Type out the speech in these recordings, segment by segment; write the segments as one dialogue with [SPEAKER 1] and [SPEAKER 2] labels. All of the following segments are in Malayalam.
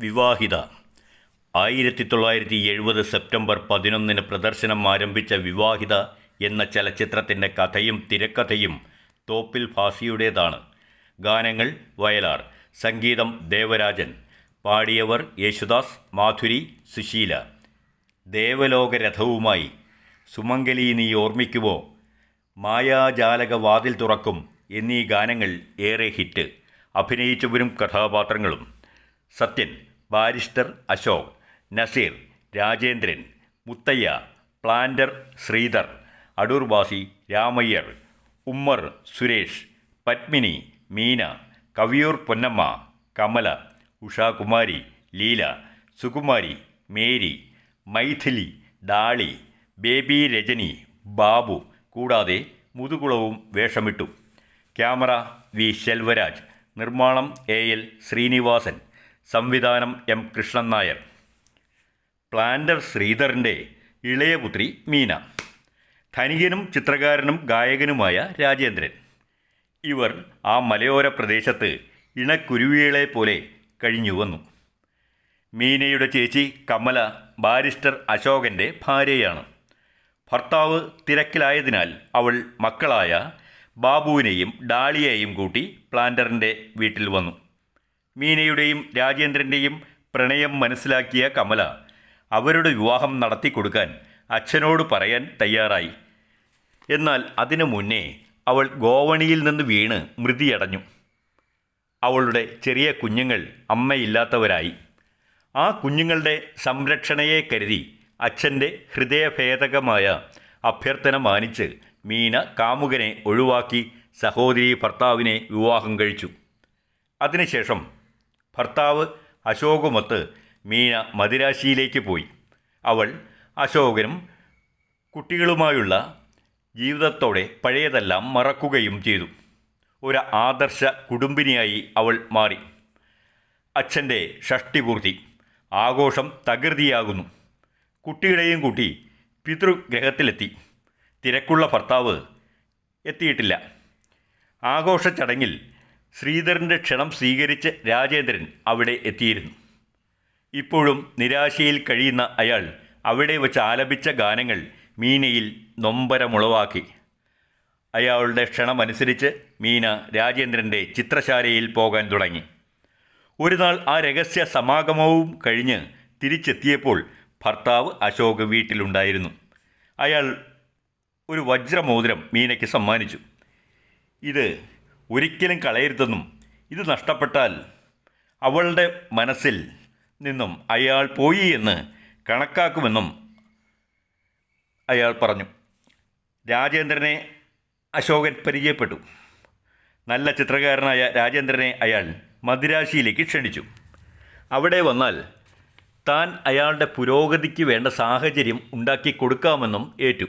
[SPEAKER 1] വിവാഹിത. ആയിരത്തി തൊള്ളായിരത്തി എഴുപത് സെപ്റ്റംബർ പതിനൊന്നിന് പ്രദർശനം ആരംഭിച്ച വിവാഹിത എന്ന ചലച്ചിത്രത്തിന്റെ കഥയും തിരക്കഥയും തോപ്പിൽ ഭാസിയുടേതാണ് ഗാനങ്ങൾ വയലാർ സംഗീതം ദേവരാജൻ പാടിയവർ യേശുദാസ് മാധുരി സുശീല. ദേവലോകരഥവുമായി സുമംഗലി നീ ഓർമ്മിക്കുമോ മായാജാലക വാതിൽ തുറക്കും എന്നീ ഗാനങ്ങൾ ഏറെ ഹിറ്റ്. അഭിനയിച്ചവരും കഥാപാത്രങ്ങളും. Sathyan barrister Ashok Nazir Rajendran Muthayya planter Sreedhar Adoorvasi Ramayyar Ummer Suresh Padmini Meena Kaviyoor Ponnamma Kamala Ushakumari Leela Sukumari Mary Mythili Dolly baby Rajani Babu കൂടാതെ മുതുകുളവും വേഷമിട്ടു. Camera V. ശെൽവരാജ്. നിർമ്മാണം എ. എൽ. ശ്രീനിവാസൻ. സംവിധാനം എം കൃഷ്ണൻ നായർ. പ്ലാന്റർ ശ്രീധറിന്റെ ഇളയപുത്രി മീന. ധനികനും ചിത്രകാരനും ഗായകനുമായ രാജേന്ദ്രൻ. ഇവർ ആ മലയോര പ്രദേശത്ത് ഇണക്കുരുവികളെ പോലെ കഴിഞ്ഞു വന്നു. മീനയുടെ ചേച്ചി കമല ബാരിസ്റ്റർ അശോകന്റെ ഭാര്യയാണ്. ഭർത്താവ് തിരക്കിലായതിനാൽ അവൾ മക്കളായ ബാബുവിനെയും ഡാളിയെയും കൂട്ടി പ്ലാന്ററിന്റെ വീട്ടിൽ വന്നു. മീനയുടെയും രാജേന്ദ്രന്റെയും പ്രണയം മനസ്സിലാക്കിയ കമല അവരുടെ വിവാഹം നടത്തിക്കൊടുക്കാൻ അച്ഛനോട് പറയാൻ തയ്യാറായി. എന്നാൽ അതിനു മുന്നേ അവൾ ഗോവണിയിൽ നിന്ന് വീണ് മൃതിയടഞ്ഞു. അവളുടെ ചെറിയ കുഞ്ഞുങ്ങൾ അമ്മയില്ലാത്തവരായി. ആ കുഞ്ഞുങ്ങളുടെ സംരക്ഷണയെ കരുതി അച്ഛന്റെ ഹൃദയഭേദകമായ അഭ്യർത്ഥന മാനിച്ച് മീന കാമുകനെ ഒഴിവാക്കി സഹോദരി ഭർത്താവിനെ വിവാഹം കഴിച്ചു. അതിനുശേഷം ഭർത്താവ് അശോകുമൊത്ത് മീന മദിരാശിയിലേക്ക് പോയി. അവൾ അശോകനും കുട്ടികളുമായുള്ള ജീവിതത്തോടെ പഴയതെല്ലാം മറക്കുകയും ചെയ്തു. ഒരു ആദർശ കുടുംബിനിയായി അവൾ മാറി. അച്ഛന്റെ ഷഷ്ടിപൂർത്തി ആഘോഷം തകൃതിയാകുന്നു. കുട്ടികളെയും കൂട്ടി പിതൃഗ്രഹത്തിലെത്തി. തിരക്കുള്ള ഭർത്താവ് എത്തിയിട്ടില്ല. ആഘോഷ ചടങ്ങിൽ ശ്രീധരന്റെ ക്ഷണം സ്വീകരിച്ച് രാജേന്ദ്രൻ അവിടെ എത്തിയിരുന്നു. ഇപ്പോഴും നിരാശയിൽ കഴിയുന്ന അയാൾ അവിടെ വച്ച് ആലപിച്ച ഗാനങ്ങൾ മീനയിൽ നൊമ്പരമുളവാക്കി. അയാളുടെ ക്ഷണമനുസരിച്ച് മീന രാജേന്ദ്രന്റെ ചിത്രശാലയിൽ പോകാൻ തുടങ്ങി. ഒരു നാൾ ആ രഹസ്യ സമാഗമവും കഴിഞ്ഞ് തിരിച്ചെത്തിയപ്പോൾ ഭർത്താവ് അശോക് വീട്ടിലുണ്ടായിരുന്നു. അയാൾ ഒരു വജ്രമോതിരം മീനയ്ക്ക് സമ്മാനിച്ചു. ഇത് ഒരിക്കലും കളയരുതെന്നും ഇത് നഷ്ടപ്പെട്ടാൽ അവളുടെ മനസ്സിൽ നിന്നും അയാൾ പോയി എന്ന് കണക്കാക്കുമെന്നും അയാൾ പറഞ്ഞു. രാജേന്ദ്രനെ അശോകൻ പരിചയപ്പെട്ടു. നല്ല ചിത്രകാരനായ രാജേന്ദ്രനെ അയാൾ മദിരാശിയിലേക്ക് ക്ഷണിച്ചു. അവിടെ വന്നാൽ താൻ അയാളുടെ പുരോഗതിക്ക് വേണ്ട സാഹചര്യം ഉണ്ടാക്കി കൊടുക്കാമെന്നും ഏറ്റു.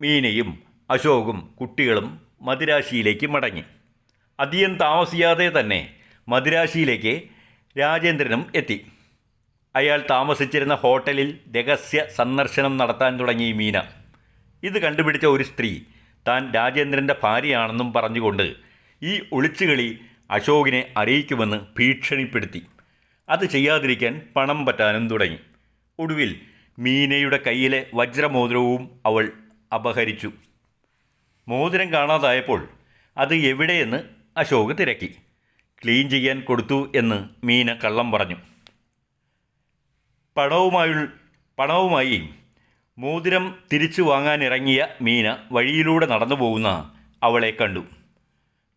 [SPEAKER 1] മീനയും അശോകും കുട്ടികളും മദിരാശിയിലേക്ക് മടങ്ങി. അധികം താമസിയാതെ തന്നെ മദിരാശിയിലേക്ക് രാജേന്ദ്രനും എത്തി. അയാൾ താമസിച്ചിരുന്ന ഹോട്ടലിൽ രഹസ്യ സന്ദർശനം നടത്താൻ തുടങ്ങി മീന. ഇത് കണ്ടുപിടിച്ച ഒരു സ്ത്രീ താൻ രാജേന്ദ്രന്റെ ഭാര്യയാണെന്നും പറഞ്ഞുകൊണ്ട് ഈ ഒളിച്ചുകളി അശോകിനെ അറിയിക്കുമെന്ന് ഭീഷണിപ്പെടുത്തി. അത് ചെയ്യാതിരിക്കാൻ പണം പറ്റാനും തുടങ്ങി. ഒടുവിൽ മീനയുടെ കയ്യിലെ വജ്രമോതിരവും അവൾ അപഹരിച്ചു. മോതിരം കാണാതായപ്പോൾ അത് എവിടെയെന്ന് അശോക് തിരക്കി. ക്ലീൻ ചെയ്യാൻ കൊടുത്തു എന്ന് മീന കള്ളം പറഞ്ഞു. പണവുമായി പണവുമായി മോതിരം തിരിച്ചു വാങ്ങാനിറങ്ങിയ മീന വഴിയിലൂടെ നടന്നു പോകുന്ന അവളെ കണ്ടു.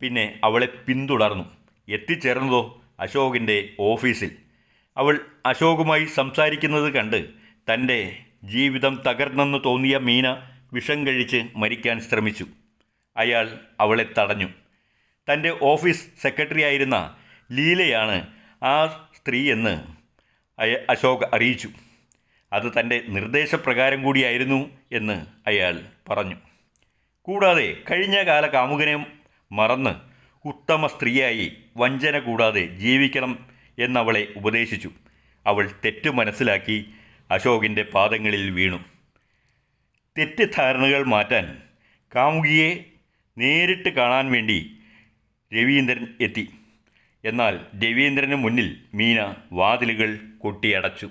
[SPEAKER 1] പിന്നെ അവളെ പിന്തുടർന്നു. എത്തിച്ചേർന്നതോ അശോകിന്റെ ഓഫീസിൽ. അവൾ അശോകുമായി സംസാരിക്കുന്നത് കണ്ട് തന്റെ ജീവിതം തകർന്നെന്ന് തോന്നിയ മീന വിഷം കഴിച്ച് മരിക്കാൻ ശ്രമിച്ചു. അയാൾ അവളെ തടഞ്ഞു. തന്റെ ഓഫീസ് സെക്രട്ടറി ആയിരുന്ന ലീലയാണ് ആ സ്ത്രീ എന്ന് അയ അശോക് അറിയിച്ചു. അത് തന്റെ നിർദ്ദേശപ്രകാരം കൂടിയായിരുന്നു എന്ന് അയാൾ പറഞ്ഞു. കൂടാതെ കഴിഞ്ഞ കാല കാമുകനെ മറന്ന് ഉത്തമ സ്ത്രീയായി വഞ്ചന കൂടാതെ ജീവിക്കണം എന്നവളെ ഉപദേശിച്ചു. അവൾ തെറ്റ് മനസ്സിലാക്കി അശോകിന്റെ പാദങ്ങളിൽ വീണു. തെറ്റിദ്ധാരണകൾ മാറ്റാൻ കാമുകിയെ നേരിട്ട് കാണാൻ വേണ്ടി രവീന്ദ്രൻ എത്തി. എന്നാൽ രവീന്ദ്രന് മുന്നിൽ മീന വാതിലുകൾ കൊട്ടിയടച്ചു.